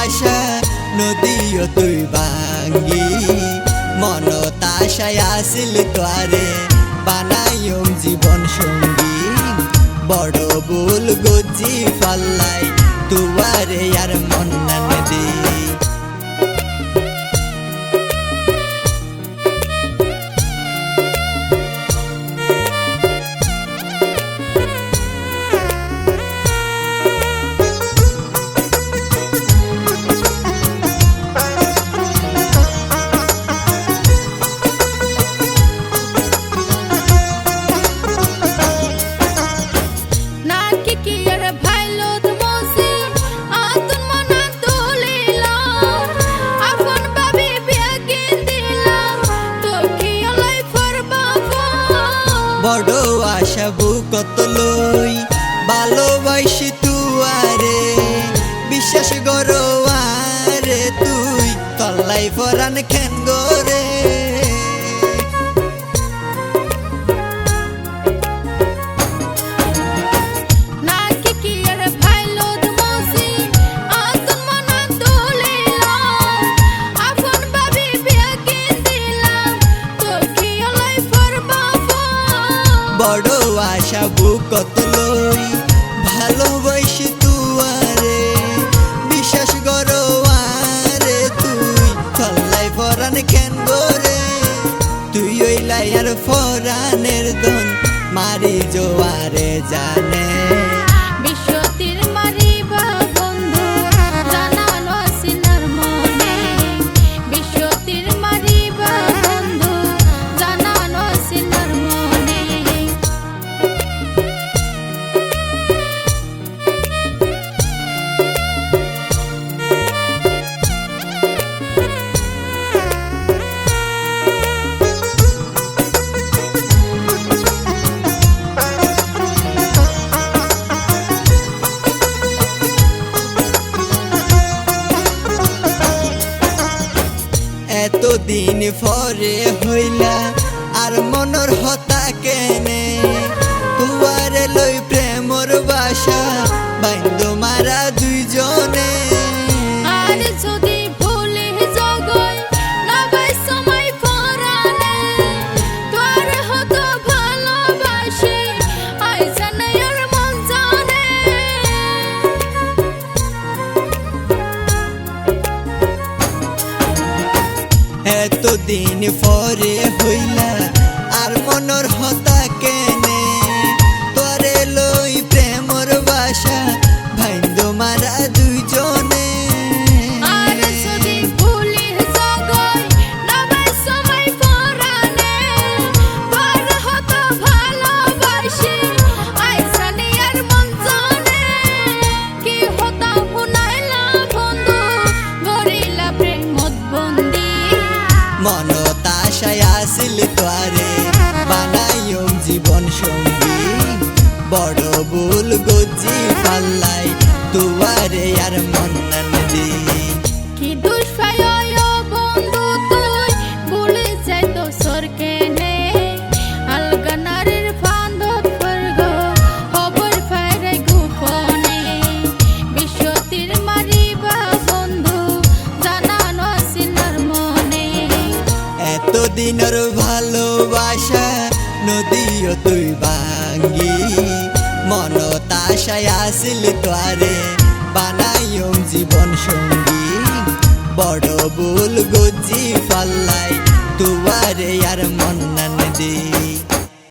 আশা নদীও তুই ভাঙ্গি। মন তাশায় আসিল তোয়ারে বানাইম জীবন সঙ্গী। বড় বুল গুজি পাল্লাই তুয়ারে আর মন দি আলাই ফরবা বড় আশা বুকত লই ভালোবাসি ফরান খেন গরে তুই ওই লাইয়ার ফরানের দন মারি জোয়ারে জানে। এতদিন পরে হইলা? আর মনর হতা কেনে? তুয়ারে লই প্রেমর বাসা বাইন্দ এতদিন পরে হইলা আর মনর হতা বড় বুল গজি পাল্লাই তুয়ারে আর মন্নান দি কি দুষ্পায় বন্ধু তুই ভুলে যাই তো সরকে নে আলগানারের ফান্দত ফর্গ খবর ফাইরে গোপনে। বিশ্বতির মারিবা বন্ধু জানানো সিনার মনে। এতদিনের ভালোবাসা নদীও তুই ভাঙ্গি। মন তাশায় আসিল তোয়ারে বানাইম জীবন সঙ্গী বড় বুল গজি পাল্লাই তুয়ারে আর মন্নান দি।